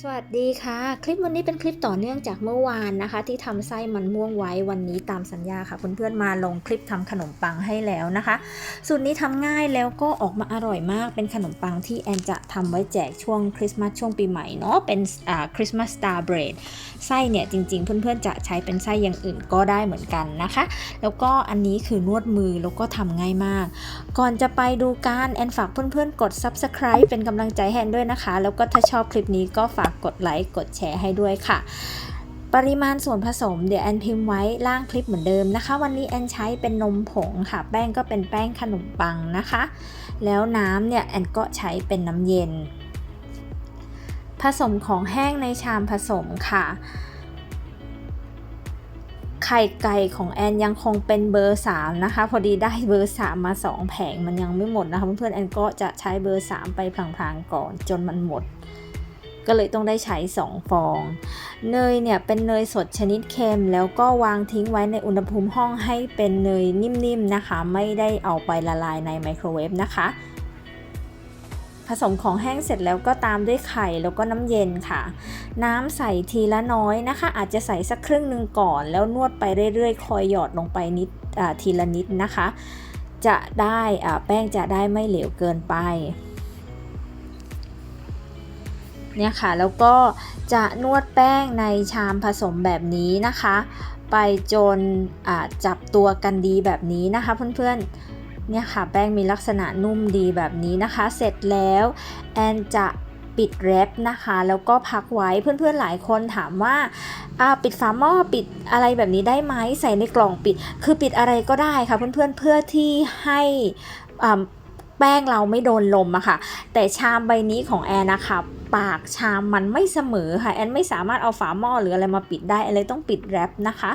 สวัสดีค่ะ คลิปวันนี้เป็นคลิปต่อเนื่องจากเมื่อวานนะคะ ที่ทำไส้มันม่วงไว้วันนี้ตามสัญญาค่ะเพื่อนๆมาลงคลิปทำขนมปังให้แล้วนะคะ สูตรนี้ทำง่ายแล้วก็ออกมาอร่อยมากเป็นขนมปังที่แอนจะทำไว้แจกช่วงคริสต์มาสช่วงปีใหม่เนาะเป็นอ่าคริสต์มาสสตาร์เบรดไส้เนี่ยจริงๆ เพื่อนๆจะใช้เป็นไส้อย่างอื่นก็ได้เหมือนกันนะคะ แล้วก็อันนี้คือนวดมือแล้วก็ทำง่ายมาก ก่อนจะไปดูการแอนฝากเพื่อนๆกด subscribe เป็นกำลังใจให้แอนด้วยนะคะ แล้วก็ถ้าชอบคลิปนี้ก็ฝากกดไลค์กดแชร์ให้ด้วยค่ะ ปริมาณส่วนผสมเดี๋ยวแอนพิมพ์ไว้ล่างคลิปเหมือนเดิมนะคะ วันนี้แอนใช้เป็นนมผงค่ะ แป้งก็เป็นแป้งขนมปังนะคะ แล้วน้ำเนี่ยแอนก็ใช้เป็นน้ำเย็น ผสมของแห้งในชามผสมค่ะไข่ไก่ของแอนยังคงเป็นเบอร์ 3 นะคะ พอดีได้เบอร์ 3 มา 2 แผงมันยังไม่หมดนะคะ เพื่อนๆแอนก็จะใช้เบอร์ 3 ไปพลางๆก่อนจนมันหมด ก็เลยต้องได้ใช้ 2 ฟอง เนยเนี่ยเป็นเนยสดชนิดเค็ม แล้วก็วางทิ้งไว้ในอุณหภูมิห้องให้เป็นเนยนิ่มๆนะคะ ไม่ได้เอาไปละลายในไมโครเวฟนะคะผสมของแห้งเสร็จแล้วก็ตามด้วยไข่แล้วก็น้ำเย็นค่ะ น้ำใส่ทีละน้อยนะคะ อาจจะใส่สักครึ่งหนึ่งก่อน แล้วนวดไปเรื่อยๆ คอยหยอดลงไปนิดทีละนิดนะคะ จะได้แป้งจะได้ไม่เหลวเกินไป เนี่ยค่ะ แล้วก็จะนวดแป้งในชามผสมแบบนี้นะคะ ไปจนจับตัวกันดีแบบนี้นะคะเพื่อนๆ เนี่ยค่ะแป้งมีลักษณะนุ่มดีแบบนี้นะคะ เสร็จแล้วแอนจะปิดแรปนะคะ แล้วก็พักไว้เพื่อนๆหลายคนถามว่าปิดฝาหม้อปิดอะไรแบบนี้ได้ไหมใส่ในกล่องปิด คือปิดอะไรก็ได้ค่ะเพื่อนๆเพื่อที่ให้แป้งเราไม่โดนลมอะค่ะ แต่ชามใบนี้ของแอนนะคะ ปากชามมันไม่เสมอค่ะแอนไม่สามารถเอาฝาหม้อหรืออะไรมาปิดได้แอนเลยต้องปิดแรปนะคะ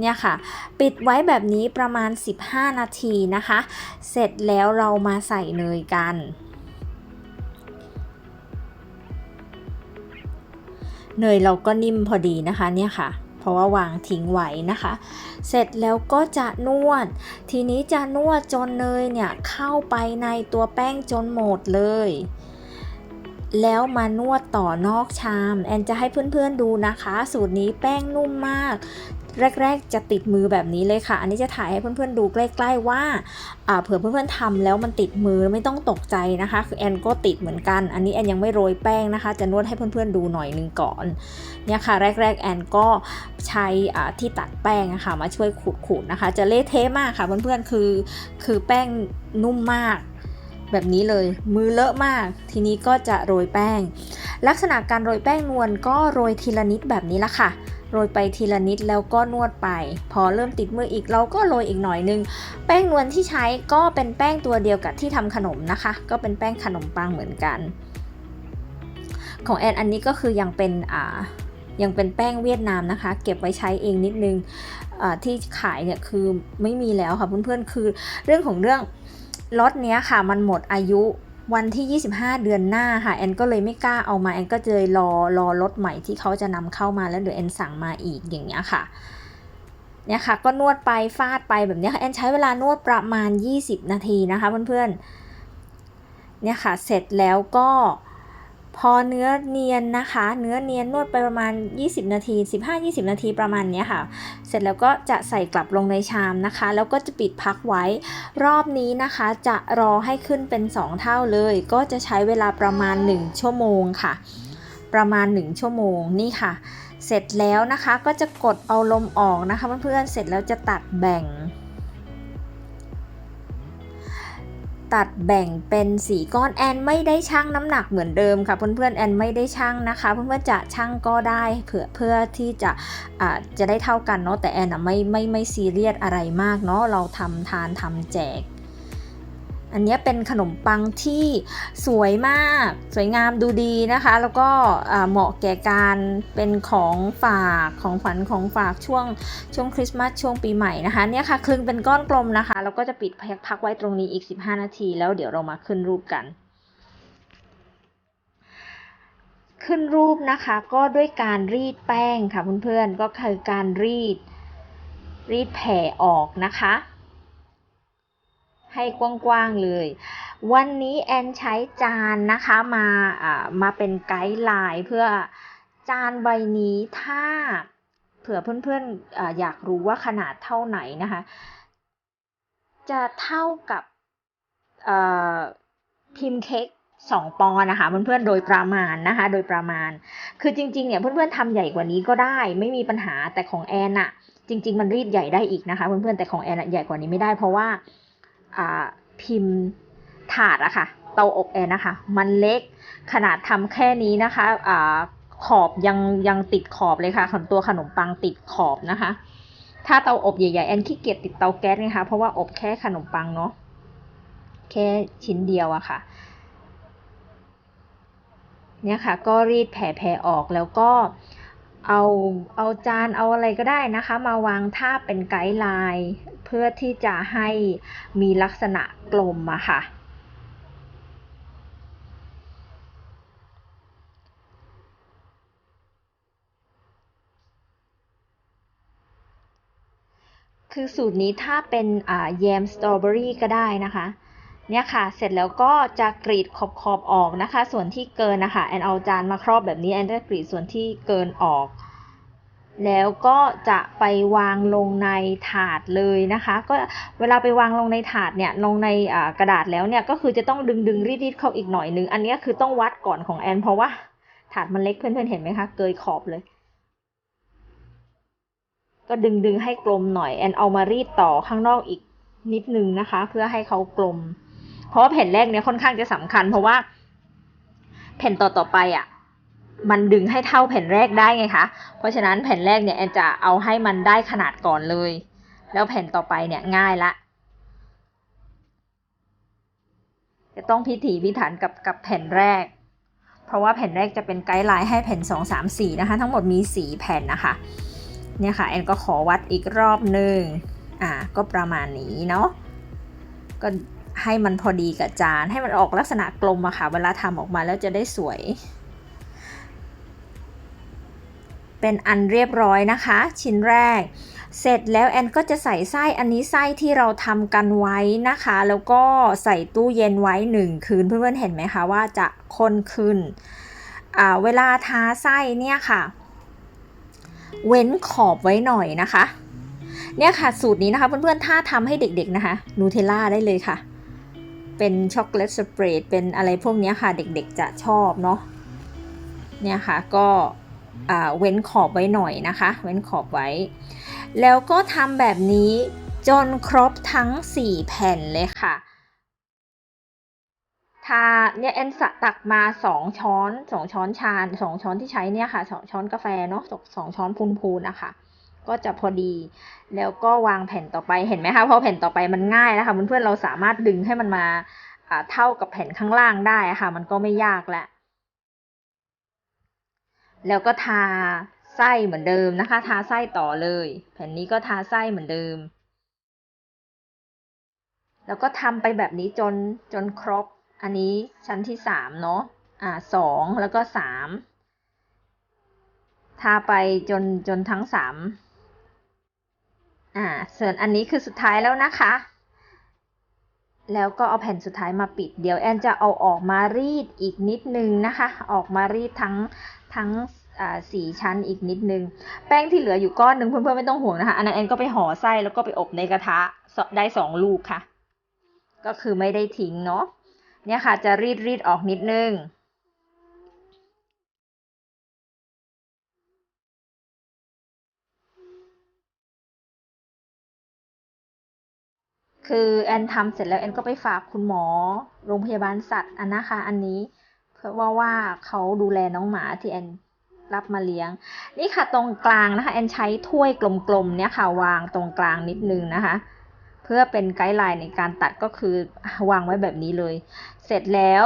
เนี่ยค่ะ ปิดไว้แบบนี้ประมาณ 15 นาทีนะคะ เสร็จแล้วเรามาใส่เนยกันเนยเราก็นิ่มพอดีนะคะเนี่ยค่ะ เพราะว่าวางทิ้งไว้นะคะ เสร็จแล้วก็จะนวด ทีนี้จะนวดจนเนยเนี่ยเข้าไปในตัวแป้งจนหมดเลย แล้วมานวดต่อนอกชาม แอนจะให้เพื่อนๆดูนะคะ สูตรนี้แป้งนุ่มมาก แรก ๆ จะติดมือแบบนี้เลยค่ะ อันนี้จะถ่ายให้เพื่อนๆดูใกล้ ๆ ว่าเผื่อเพื่อนๆทำแล้วมันติดมือไม่ต้องตกใจนะคะ คือแอนก็ติดเหมือนกัน อันนี้แอนยังไม่โรยแป้งนะคะ จะนวดให้เพื่อนๆดูหน่อยนึงก่อนเนี่ยค่ะ แรก ๆ แอนก็ใช้ที่ตัดแป้งนะคะมาช่วยขูดๆนะคะ จะเละเทะมากค่ะเพื่อนๆคือ คือแป้งนุ่มมาก แบบนี้เลย มือเลอะมาก ทีนี้ก็จะโรยแป้ง ลักษณะการโรยแป้งนวลก็โรยทีละนิดแบบนี้ละค่ะ โรยไปทีละนิดแล้วก็นวดไป พอเริ่มติดมืออีกเราก็โรยอีกหน่อยนึง แป้งนวลที่ใช้ก็เป็นแป้งตัวเดียวกับที่ทำขนมนะคะ ก็เป็นแป้งขนมปังเหมือนกัน ของแอนอันนี้ก็คือยังเป็นอ่ายังเป็นแป้งเวียดนามนะคะ เก็บไว้ใช้เองนิดนึงที่ขายเนี่ยคือไม่มีแล้วค่ะเพื่อนๆคือเรื่องของเรื่อง ล็อตเนี้ยค่ะมันหมดอายุวันที่ 25 เดือนหน้าค่ะแอนก็เลยไม่กล้าเอามาแอนก็เลยรอรอรถใหม่ที่เขาจะนำเข้ามาแล้วเดี๋ยวแอนสั่งมาอีกอย่างเงี้ยค่ะเนี่ยค่ะก็นวดไปฟาดไปแบบนี้ค่ะแอนใช้เวลานวดประมาณ 20 นาทีนะคะเพื่อนๆเนี่ยค่ะเสร็จแล้วก็ พอเนื้อเนียนนะคะ เนื้อเนียนนวดไปประมาณ 20 นาที 15-20 นาทีประมาณนี้ค่ะ เสร็จแล้วก็จะใส่กลับลงในชามนะคะ แล้วก็จะปิดพักไว้ รอบนี้นะคะจะรอให้ขึ้นเป็น 2 เท่าเลย ก็จะใช้เวลาประมาณ 1 ชั่วโมงค่ะ ประมาณ 1 ชั่วโมงนี่ค่ะ เสร็จแล้วนะคะก็จะกดเอาลมออกนะคะเพื่อนๆเสร็จแล้วจะตัดแบ่ง ตัดแบ่งเป็นสีก้อนแอนไม่ได้ชั่งน้ำหนักเหมือนเดิมค่ะเพื่อนๆแอนไม่ได้ชั่งนะคะ เพื่อนๆจะชั่งก็ได้เพื่อเพื่อที่จะอ่าจะได้เท่ากันเนาะแต่แอนอะไม่ไม่ไม่ซีเรียสอะไรมากเนาะเราทำทานทำแจก อันนี้เป็นขนมปังที่สวยมาก สวยงามดูดีนะคะ แล้วก็เหมาะแก่การเป็นของฝากของฝันของฝากช่วงช่วงคริสต์มาสช่วงปีใหม่นะคะเนี่ยค่ะคลึงเป็นก้อนกลมนะคะแล้วก็จะปิดพพักไว้ตรงนี้อีก 15 นาที แล้วเดี๋ยวเรามาขึ้นรูปกัน ขึ้นรูปนะคะก็ด้วยการรีดแป้งค่ะเพื่อนๆก็คือการรีดรีดแผ่ออกนะคะ ให้กว้างๆเลย วันนี้แอนใช้จานนะคะมาอ่ามาเป็นไกด์ไลน์เพื่อจานใบนี้ถ้าเผื่อเพื่อนๆออยากรู้ว่าขนาดเท่าไหนนะคะ จะเท่ากับพิมพ์เค้กสองปอนนะคะเพื่อนๆโดยประมาณนะคะ โดยประมาณ คือจริงๆเนี่ยเพื่อนๆทำใหญ่กว่านี้ก็ได้ไม่มีปัญหาแต่ของแอนอะจริง ๆ มันรีดใหญ่ได้อีกนะคะ เพื่อนๆแต่ของแอนอะใหญ่กว่านี้ไม่ได้เพราะว่า พิมพ์ถาดอะคะ่ะเตาอบแอนนะคะ มันเล็กขนาดทำแค่นี้นะคะอ่าขอบยังยังติดขอบเลยค่ะขนตัวขนมปังติดขอบนะคะ ถ้าเตาอบใหญ่ๆแอนขี้เกียจติดเตาแก๊สนะคะเพราะว่าอบแค่ขนมปังเนาะแค่ชิ้นเดียวอะค่ะเนี่ยค่ะก็รีดแผ่แผ่ออกแล้วก็เอาเอาจานเอาอะไรก็ได้นะคะ มาวางท่าเป็นไกด์ไลน์ เพื่อที่จะให้มีลักษณะกลมอะค่ะ คือสูตรนี้ถ้าเป็นแยมสตรอเบอรี่ก็ได้นะคะเนี่ยค่ะ เสร็จแล้วก็จะกรีดขอบขอบออกนะคะ ส่วนที่เกินนะคะ แอนเอาจานมาครอบแบบนี้ แอนจะกรีดส่วนที่เกินออก แล้วก็จะไปวางลงในถาดเลยนะคะ ก็เวลาไปวางลงในถาดเนี่ยลงในกระดาษแล้วเนี่ยก็คือจะต้องดึงดึงรีดรีดเข้าอีกหน่อยนึง อันนี้คือต้องวัดก่อนของแอนเพราะว่าถาดมันเล็กเพื่อนๆเห็นไหมคะเกยขอบเลย ก็ดึงดึงให้กลมหน่อยแอนเอามารีดต่อข้างนอกอีกนิดนึงนะคะ เพื่อให้เขากลม เพราะว่าแผ่นแรกเนี่ยค่อนข้างจะสำคัญ เพราะว่าแผ่นต่อต่อไปอะ่ะ มันดึงให้เท่าแผ่นแรกได้ไงคะ เพราะฉะนั้นแผ่นแรกเนี่ยแอนจะเอาให้มันได้ขนาดก่อนเลย แล้วแผ่นต่อไปเนี่ยง่ายละ จะต้องพิถีพิถันกับกับแผ่นแรก เพราะว่าแผ่นแรกจะเป็นไกด์ไลน์ให้แผ่น 2 3 4 นะคะ ทั้งหมดมี 4 แผ่นนะคะ เนี่ยค่ะแอนก็ขอวัดอีกรอบหนึ่งอ่าก็ประมาณนี้เนาะ ก็ให้มันพอดีกับจาน ให้มันออกลักษณะกลมอะค่ะ เวลาทำออกมาแล้วจะได้สวย เป็นอันเรียบร้อยนะคะ ชิ้นแรก เสร็จแล้วแอนก็จะใส่ไส้อันนี้ไส้ที่เราทำกันไว้นะคะ แล้วก็ใส่ตู้เย็นไว้หนึ่งคืนเพื่อนๆเห็นไหมคะว่าจะข้นขึ้น เวลาทาไส้เนี่ยค่ะ เว้นขอบไว้หน่อยนะคะ เนี่ยค่ะสูตรนี้นะคะเพื่อนๆถ้าทำให้เด็กๆนะคะนูเทลล่าได้เลยค่ะ เป็นช็อกโกแลตสเปรดเป็นอะไรพวกนี้ค่ะเด็กๆจะชอบเนาะเนี่ยค่ะก็ เว้นขอบไว้หน่อยนะคะ เว้นขอบไว้ แล้วก็ทำแบบนี้จนครบทั้ง 4 แผ่นเลยค่ะทาเนี่ยแอนสะตักมาสองช้อนสองช้อนชาสองช้อนที่ใช้เนี่ยค่ะสองช้อนกาแฟเนาะสองช้อนพูนๆนะคะ ก็จะพอดี แล้วก็วางแผ่นต่อไปเห็นไหมคะพราะแผ่นต่อไปมันง่ายนะคะเพื่อนๆเราสามารถดึงให้มันมาเท่ากับแผ่นข้างล่างได้ค่ะ มันก็ไม่ยากแล้ว แล้วก็ทาไส้เหมือนเดิมนะคะ ทาไส้ต่อเลย แผ่นนี้ก็ทาไส้เหมือนเดิม แล้วก็ทำไปแบบนี้จนจนครบ อันนี้ชั้นที่สามเนาะ อ่าสองแล้วก็สามทาไปจนจนทั้งสามอ่าส่วนอันนี้คือสุดท้ายแล้วนะคะ แล้วก็เอาแผ่นสุดท้ายมาปิด เดี๋ยวแอนจะเอาออกมารีดอีกนิดนึงนะคะ ออกมารีดทั้งทั้งสี่ชั้นอีกนิดนึง แป้งที่เหลืออยู่ก้อนหนึ่งเพื่อนๆไม่ต้องห่วงนะคะ อันนั้นแอนก็ไปห่อไส้แล้วก็ไปอบในกระทะได้สองลูกค่ะ ก็คือไม่ได้ทิ้งเนาะ เนี่ยค่ะจะรีดรีดออกนิดนึง คือแอนทำเสร็จแล้วแอนก็ไปฝากคุณหมอโรงพยาบาลสัตว์อันนะคะอันนี้ เพราะว่าว่าเขาดูแลน้องหมาที่แอนรับมาเลี้ยง นี่ค่ะตรงกลางนะคะแอนใช้ถ้วยกลมๆเนี่ยค่ะวางตรงกลางนิดนึงนะคะ เพื่อเป็นไกด์ไลน์ในการตัดก็คือวางไว้แบบนี้เลย เสร็จแล้ว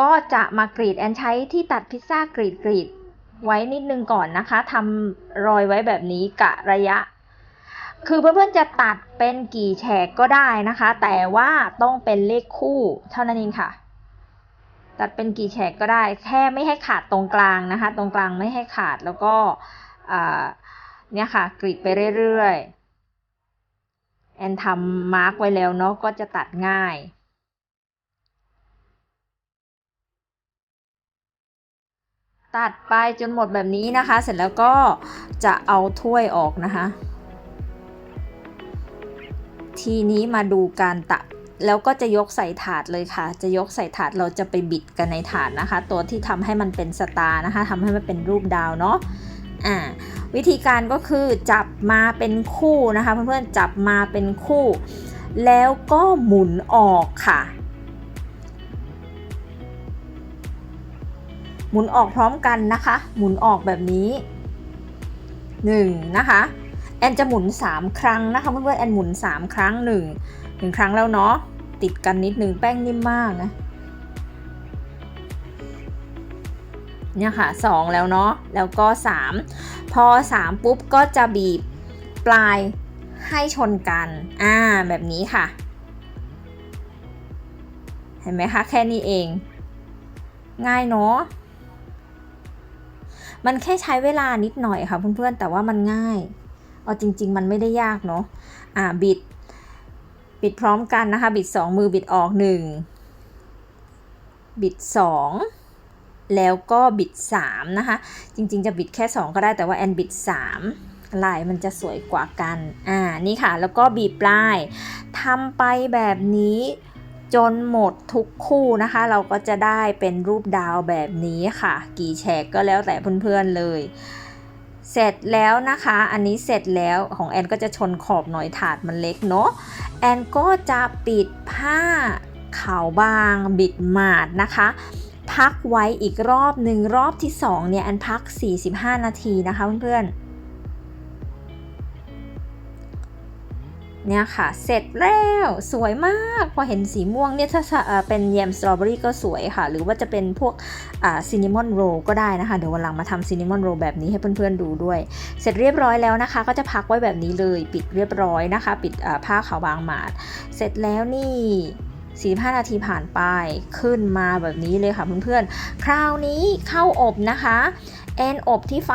ก็จะมากรีดแอนใช้ที่ตัดพิซซ่ากรีดกรีดไว้นิดนึงก่อนนะคะทำรอยไว้แบบนี้กะระยะ คือเพื่อนๆจะตัดเป็นกี่แฉกก็ได้นะคะ แต่ว่าต้องเป็นเลขคู่เท่านั้นเองค่ะ ตัดเป็นกี่แฉกก็ได้ แค่ไม่ให้ขาดตรงกลางนะคะ ตรงกลางไม่ให้ขาดแล้วก็เนี่ยค่ะกรีดไปเรื่อยๆแอนทำมาร์กไว้แล้วเนาะก็จะตัดง่ายตัดไปจนหมดแบบนี้นะคะ เสร็จแล้วก็จะเอาถ้วยออกนะคะ ทีนี้มาดูการตักแล้วก็จะยกใส่ถาดเลยค่ะ จะยกใส่ถาดเราจะไปบิดกันในถาดนะคะ ตัวที่ทำให้มันเป็นสตาร์นะคะทำให้มันเป็นรูปดาวเนาะอ่าวิธีการก็คือจับมาเป็นคู่นะคะ เพื่อนๆจับมาเป็นคู่ แล้วก็หมุนออกค่ะ หมุนออกพร้อมกันนะคะ หมุนออกแบบนี้1นะคะ อนจะหมุน 3 ครั้งนะคะเพื่อนๆแอนหมุน 3 ครั้ง 1 1 ครั้งแล้วเนาะติดกันนิดนึงแป้งนิ่มมากนะเนี่ยค่ะ 2 แล้วเนาะแล้วก็ 3 พอ 3 ปุ๊บก็จะบีบปลายให้ชนกัน อ่า แบบนี้ค่ะ เห็นไหมคะ แค่นี้เอง ง่ายเนาะ มันแค่ใช้เวลานิดหน่อยค่ะเพื่อนๆ แต่ว่ามันง่าย เอาจริง ๆ มันไม่ได้ยากเนาะอ่าบิด บิดพร้อมกันนะคะ บิด 2 มือบิดออก 1 บิด 2 แล้วก็บิด 3 นะคะ จริง ๆ จะบิดแค่ 2 ก็ได้แต่ว่าแอนบิด 3ลายมันจะสวยกว่ากัน อ่า นี่ค่ะ แล้วก็บีบปลายทำไปแบบนี้จนหมดทุกคู่นะคะ เราก็จะได้เป็นรูปดาวแบบนี้ค่ะ กี่แฉกก็แล้วแต่เพื่อนๆเลย เสร็จแล้วนะคะ อันนี้เสร็จแล้วของแอนก็จะชนขอบหน่อยถาดมันเล็กเนาะ แอนก็จะปิดผ้าขาวบางบิดหมาดนะคะ พักไว้อีกรอบหนึ่งรอบที่2เนี่ยแอนพัก 45 นาทีนะคะเพื่อนๆ เนี่ยค่ะ เสร็จแล้วสวยมาก พอเห็นสีม่วงเนี่ยถ้าเป็นแยมสตรอเบอรี่ก็สวยค่ะ หรือว่าจะเป็นพวกซินนามอนโรลก็ได้นะคะ เดี๋ยววันหลังมาทำซินนามอนโรลแบบนี้ให้เพื่อนๆดูด้วย เสร็จเรียบร้อยแล้วนะคะ ก็จะพักไว้แบบนี้เลยปิดเรียบร้อยนะคะ ปิดผ้าขาวบางหมาด เสร็จแล้วนี่45 นาทีผ่านไปขึ้นมาแบบนี้เลยค่ะเพื่อนๆ คราวนี้เข้าอบนะคะ แอนอบที่ไฟ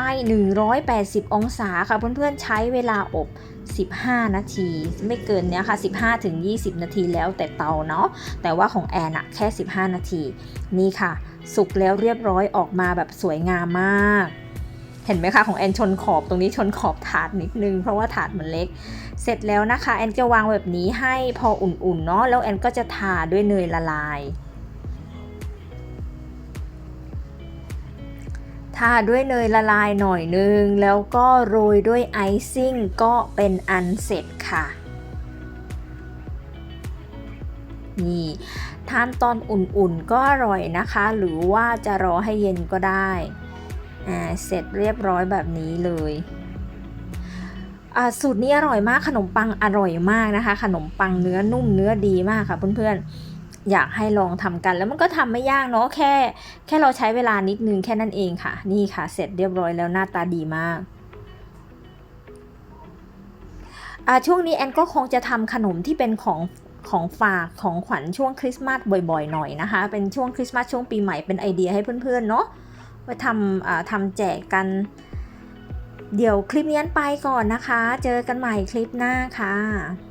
180 องศาค่ะเพื่อนๆ ใช้เวลาอบ 15 นาที ไม่เกินเนี้ยค่ะ 15ถึง20 นาทีแล้วแต่เตาเนาะแต่ว่าของแอนอะแค่ 15 นาที นี่ค่ะ สุกแล้วเรียบร้อยออกมาแบบสวยงามมาก เห็นไหมคะของแอนชนขอบตรงนี้ชนขอบถาดนิดนึง เพราะว่าถาดมันเล็ก เสร็จแล้วนะคะ แอนจะวางแบบนี้ให้พออุ่นๆเนาะแล้วแอนก็จะทาด้วยเนยละลาย ทาด้วยเนยละลายหน่อยนึง แล้วก็โรยด้วยไอซิ่งก็เป็นอันเสร็จค่ะ นี่ทานตอนอุ่นๆก็อร่อยนะคะ หรือว่าจะรอให้เย็นก็ได้อ่าเสร็จเรียบร้อยแบบนี้เลยสูตรนี้อร่อยมากขนมปังอร่อยมากนะคะ ขนมปังเนื้อนุ่มเนื้อดีมากค่ะเพื่อนๆ อยากให้ลองทำกัน แล้วมันก็ทำไม่ยากเนาะแค่ แค่เราใช้เวลานิดนึงแค่นั้นเองค่ะ นี่ค่ะ เสร็จเรียบร้อยแล้วหน้าตาดีมากช่วงนี้แอนก็คงจะทำขนมที่เป็นของของฝากของขวัญช่วงคริสต์มาสบ่อยๆ หน่อยนะคะ เป็นช่วงคริสต์มาสช่วงปีใหม่เป็นไอเดียให้เพื่อนๆเนาะไว้ทำทำแจกกัน เดี๋ยวคลิปนี้ไปก่อนนะคะ เจอกันใหม่คลิปหน้าค่ะ